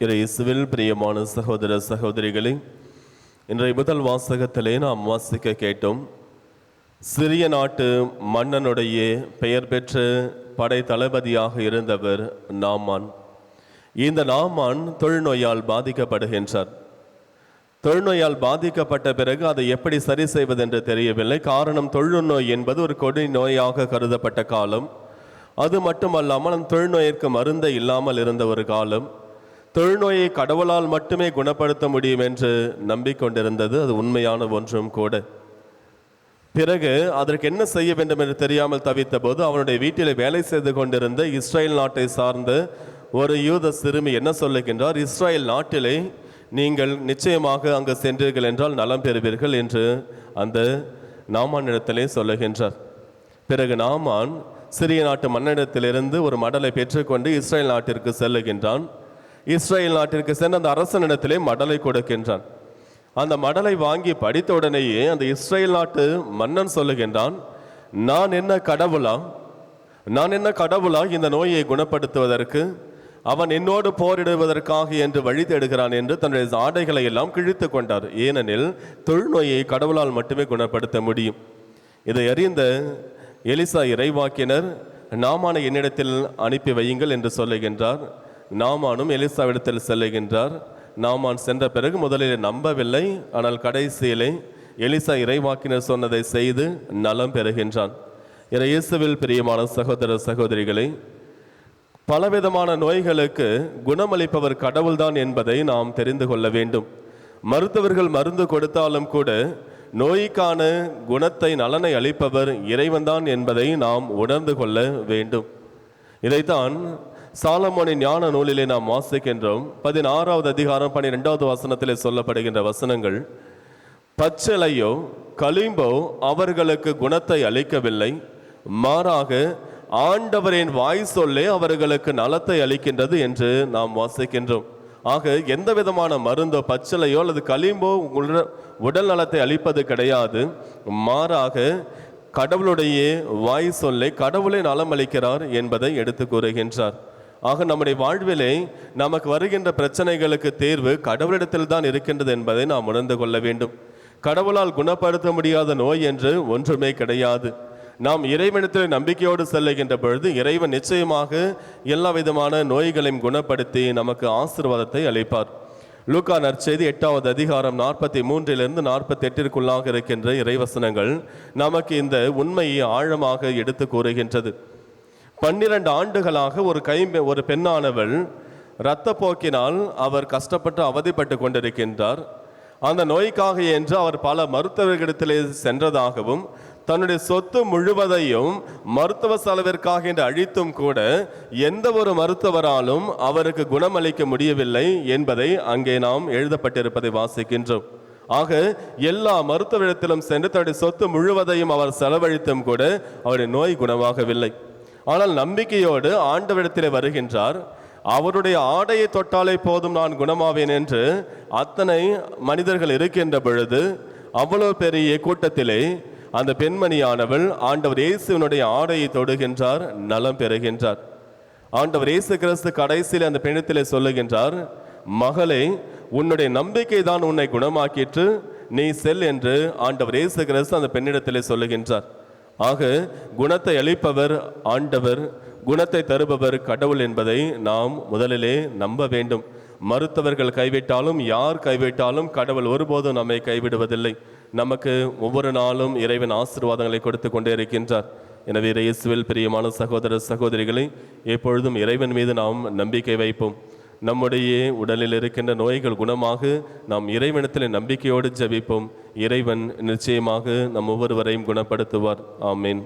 இயேசுவில் பிரியமான சகோதர சகோதரிகளே இன்றைய முதல் வாசகத்திலே நாம் வாசிக்க கேட்டோம் சிறிய நாட்டு மன்னனுடைய பெயர் பெற்ற படை தளபதியாக இருந்தவர் நாமான். இந்த நாமான் தொழுநோயால் பாதிக்கப்படுகின்றார். தொழுநோயால் பாதிக்கப்பட்ட பிறகு அதை எப்படி சரி செய்வது என்று தெரியவில்லை. காரணம் தொழுநோய் என்பது ஒரு கொடி நோயாக கருதப்பட்ட காலம். அது மட்டுமல்லாமல் அந்த தொழுநோயிற்கு மருந்தே இல்லாமல் இருந்த ஒரு காலம். தொழுநோயை கடவுளால் மட்டுமே குணப்படுத்த முடியும் என்று நம்பிக்கொண்டிருந்தது. அது உண்மையான ஒன்றும் கூட. பிறகு அதற்கு என்ன செய்ய வேண்டும் என்று தெரியாமல் தவித்த போது அவனுடைய வீட்டில் வேலை செய்து கொண்டிருந்த இஸ்ரேல் நாட்டை சார்ந்த ஒரு யூத சிறுமி என்ன சொல்லுகின்றார்? இஸ்ரேல் நாட்டிலே நீங்கள் நிச்சயமாக அங்கு சென்றீர்கள் என்றால் நலம் பெறுவீர்கள் என்று அந்த நாமானிடத்திலே சொல்லுகின்றார். பிறகு நாமான் சிறிய நாட்டு மன்னனிடத்திலிருந்து ஒரு மடலை பெற்றுக்கொண்டு இஸ்ரேல் நாட்டிற்கு செல்லுகின்றான். இஸ்ரேல் நாட்டிற்கு சென்று அந்த அரசனிடத்திலே மடலை கொடுக்கின்றான். அந்த மடலை வாங்கி படித்த உடனேயே அந்த இஸ்ரேல் நாட்டு மன்னன் சொல்லுகின்றான் நான் என்ன கடவுளா? நான் என்ன கடவுளா இந்த நோயை குணப்படுத்துவதற்கு? அவன் என்னோடு போரிடுவதற்காக என்று வழி தேடுகிறான் என்று தன்னுடைய ஆடைகளை எல்லாம் கிழித்து கொண்டார். ஏனெனில் தொழுநோயை கடவுளால் மட்டுமே குணப்படுத்த முடியும். இதை அறிந்த எலிசா இறைவாக்கினர் நாமான என்னிடத்தில் அனுப்பி வையுங்கள் என்று சொல்லுகின்றார். நாமானும் எலிசாவிடத்தில் செல்லுகின்றார். நாமான் சென்ற பிறகு முதலில் நம்பவில்லை. ஆனால் கடைசியிலே எலிசா இறைவாக்கினர் சொன்னதை செய்து நலம் பெறுகின்றான். இறை இயேசுவில் பிரியமான சகோதர சகோதரிகளை பலவிதமான நோய்களுக்கு குணமளிப்பவர் கடவுள்தான் என்பதை நாம் தெரிந்து கொள்ள வேண்டும். மருத்துவர்கள் மருந்து கொடுத்தாலும் கூட நோய்க்கான குணத்தை நலனை அளிப்பவர் இறைவன்தான் என்பதை நாம் உணர்ந்து கொள்ள வேண்டும். இதைத்தான் சாலமோனின் ஞான நூலிலே நாம் வாசிக்கின்றோம். பதினாறாவது அதிகாரம் பன்னிரெண்டாவது வசனத்திலே சொல்லப்படுகின்ற வசனங்கள் பச்சலையோ களிம்போ அவர்களுக்கு குணத்தை அளிக்கவில்லை. மாறாக ஆண்டவரின் வாய் சொல்லே அவர்களுக்கு நலத்தை அளிக்கின்றது என்று நாம் வாசிக்கின்றோம். ஆக எந்த விதமான மருந்தோ பச்சிலையோ அல்லது களிம்போ உடல் உடல் நலத்தை அளிப்பது கிடையாது. மாறாக கடவுளுடைய வாய் சொல்லை கடவுளை நலம் அளிக்கிறார் என்பதை எடுத்து கூறுகின்றார். ஆக நம்முடைய வாழ்விலே நமக்கு வருகின்ற பிரச்சனைகளுக்கு தேர்வு கடவுளிடத்தில் தான் இருக்கின்றது என்பதை நாம் உணர்ந்து கொள்ள வேண்டும். கடவுளால் குணப்படுத்த முடியாத நோய் என்று ஒன்றுமே கிடையாது. நாம் இறைவனத்தில் நம்பிக்கையோடு செல்லுகின்ற பொழுது இறைவன் நிச்சயமாக எல்லா விதமான நோய்களையும் குணப்படுத்தி நமக்கு ஆசீர்வாதத்தை அளிப்பார். லூக்கா நற்செய்தி எட்டாவது அதிகாரம் நாற்பத்தி மூன்றிலிருந்து நாற்பத்தி எட்டிற்குள்ளாக இருக்கின்ற இறைவசனங்கள் நமக்கு இந்த உண்மையை ஆழமாக எடுத்து கூறுகின்றது. பன்னிரண்டு ஆண்டுகளாக ஒரு கை ஒரு பெண்ணானவள் இரத்தப்போக்கினால் அவர் கஷ்டப்பட்டு அவதிப்பட்டு கொண்டிருக்கின்றார். அந்த நோய்க்காக என்று அவர் பல மருத்துவர்களிடத்திலே சென்றதாகவும் தன்னுடைய சொத்து முழுவதையும் மருத்துவ செலவிற்காக என்று அழித்தும் கூட எந்த ஒரு மருத்துவராலும் அவருக்கு குணமளிக்க முடியவில்லை என்பதை அங்கே நாம் எழுதப்பட்டிருப்பதை வாசிக்கின்றோம். ஆக எல்லா மருத்துவரிடத்திலும் சென்று தன்னுடைய சொத்து முழுவதையும் அவர் செலவழித்தும் கூட அவருடைய நோய் குணமாகவில்லை. ஆனால் நம்பிக்கையோடு ஆண்டவரிடத்தில் வருகின்றார் அவருடைய ஆடையை தொட்டாலே போதும் நான் குணமாவேன் என்று அத்தனை மனிதர்கள் இருக்கின்ற பொழுது அவ்வளோ பெரிய கூட்டத்திலே அந்த பெண்மணியானவள் ஆண்டவர் இயேசுவினுடைய ஆடையை தொடுகின்றார் நலம் பெறுகின்றார். ஆண்டவர் இயேசு கிறிஸ்து கடைசியில் அந்த பெண்ணத்திலே சொல்லுகின்றார் மகளே உன்னுடைய நம்பிக்கை தான் உன்னை குணமாக்கிற்று நீ செல் என்று ஆண்டவர் இயேசு கிறிஸ்து அந்த பெண்ணிடத்திலே சொல்லுகின்றார். ஆக குணத்தை அளிப்பவர் ஆண்டவர் குணத்தை தருபவர் கடவுள் என்பதை நாம் முதலிலே நம்ப வேண்டும். மருத்துவர்கள் கைவிட்டாலும் யார் கைவிட்டாலும் கடவுள் ஒருபோதும் நம்மை கைவிடுவதில்லை. நமக்கு ஒவ்வொரு நாளும் இறைவன் ஆசீர்வாதங்களை கொடுத்து கொண்டே இருக்கின்றார். எனவே இயேசுவில் பிரியமான சகோதர சகோதரிகளை எப்பொழுதும் இறைவன் மீது நாம் நம்பிக்கை வைப்போம். நம்முடைய உடலில் இருக்கின்ற நோய்கள் குணமாக நாம் இறைவனத்தில் நம்பிக்கையோடு ஜபிப்போம். இறைவன் நிச்சயமாக நம் ஒவ்வொருவரையும் குணப்படுத்துவார். ஆமீன்.